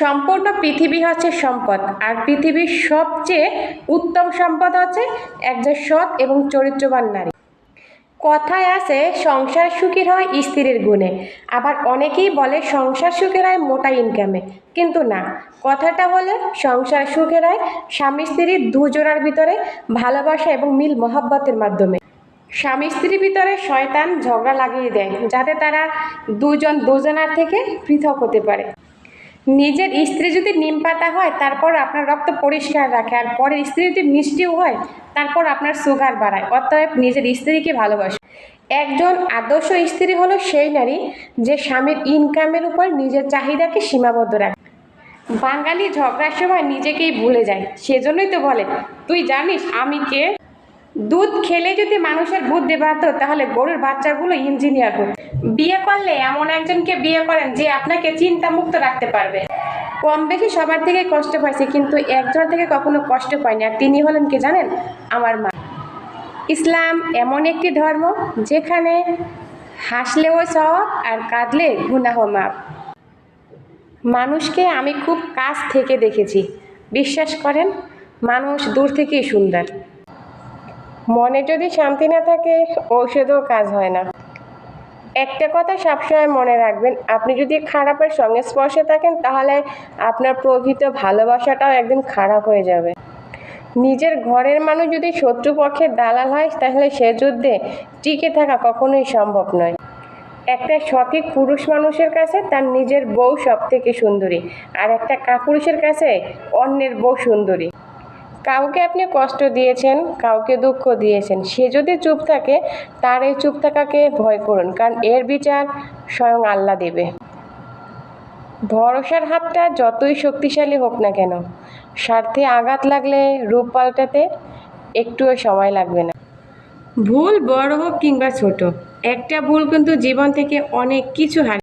সম্পূর্ণ পৃথিবী হচ্ছে সম্পদ, আর পৃথিবীর সবচেয়ে উত্তম সম্পদ হচ্ছে একজন সৎ এবং চরিত্রবান নারী। কথায় আছে, সংসার সুখের হয় স্ত্রীর গুণে। আবার অনেকেই বলে, সংসার সুখের হয় মোটা ইনকামে কিন্তু না, কথাটা হলে, সংসার সুখের হয় স্বামী স্ত্রীর দুজোড়ার ভিতরে ভালোবাসা এবং মিল মহাব্বতের মাধ্যমে। স্বামী স্ত্রীর ভিতরে শয়তান ঝগড়া লাগিয়ে দেয়, যাতে তারা দুজন দুজনার থেকে পৃথক হতে পারে। নিজের স্ত্রী যদি নিম পাতা হয়, তারপর আপনার রক্ত পরিষ্কার রাখে, আর পরের স্ত্রী যদি মিষ্টিও হয়, তারপর আপনার সুগার বাড়ায়। অতএব নিজের স্ত্রীকে ভালোবাসে। একজন আদর্শ স্ত্রী হলো সেই নারী যে স্বামীর ইনকামের উপর নিজের চাহিদাকে সীমাবদ্ধ রাখে। বাঙালি ঝগড়ার সময় নিজেকেই ভুলে যায়। সেজন্যই তো বলে, তুই জানিস আমি কে? দুধ খেলে যদি মানুষের বুদ্ধি বাড়তো, তাহলে গরুর বাচ্চাগুলো ইঞ্জিনিয়ার হতো। বিয়ে করলে এমন একজনকে বিয়ে করেন যে আপনাকে চিন্তামুক্ত রাখতে পারবে। কম বেশি সবার থেকে কষ্ট পাইছে, কিন্তু একজন থেকে কখনো কষ্ট পায়নি আর তিনি হলেন কি জানেন? আমার মা। ইসলাম এমন একটি ধর্ম যেখানে হাসলেও সওয়াব আর কাঁদলে গুনাহ মাপ মানুষকে আমি খুব কাছ থেকে দেখেছি। বিশ্বাস করেন, মানুষ দূর থেকেই সুন্দর। মনে যদি শান্তি না থাকে, ঔষধও কাজ হয় না। একটা কথা সবসময় মনে রাখবেন, আপনি যদি খারাপের সংস্পর্শে থাকেন, তাহলে আপনার প্রকৃত ভালোবাসাটাও একদিন খারাপ হয়ে যাবে। নিজের ঘরের মানুষ যদি শত্রুপক্ষের দালাল হয়, তাহলে সে যুদ্ধে টিকে থাকা কখনোই সম্ভব নয়। একটা সঠিক পুরুষ মানুষের কাছে তার নিজের বউ সব থেকে সুন্দরী, আর একটা কাপুরুষের কাছে অন্যের বউ সুন্দরী। কাউকে আপনি কষ্ট দিয়েছেন, কাউকে দুঃখ দিয়েছেন, সে যদি চুপ থাকে, তার এই চুপ থাকাকে ভয় করুন, কারণ এর বিচার স্বয়ং আল্লাহ দেবে। ভরসার হাতটা যতই শক্তিশালী হোক না কেন, স্বার্থে আঘাত লাগলে রূপ পাল্টাতে একটুও সময় লাগবে না। ভুল বড় হোক কিংবা ছোট, একটা ভুল কিন্তু জীবন থেকে অনেক কিছু হারিয়ে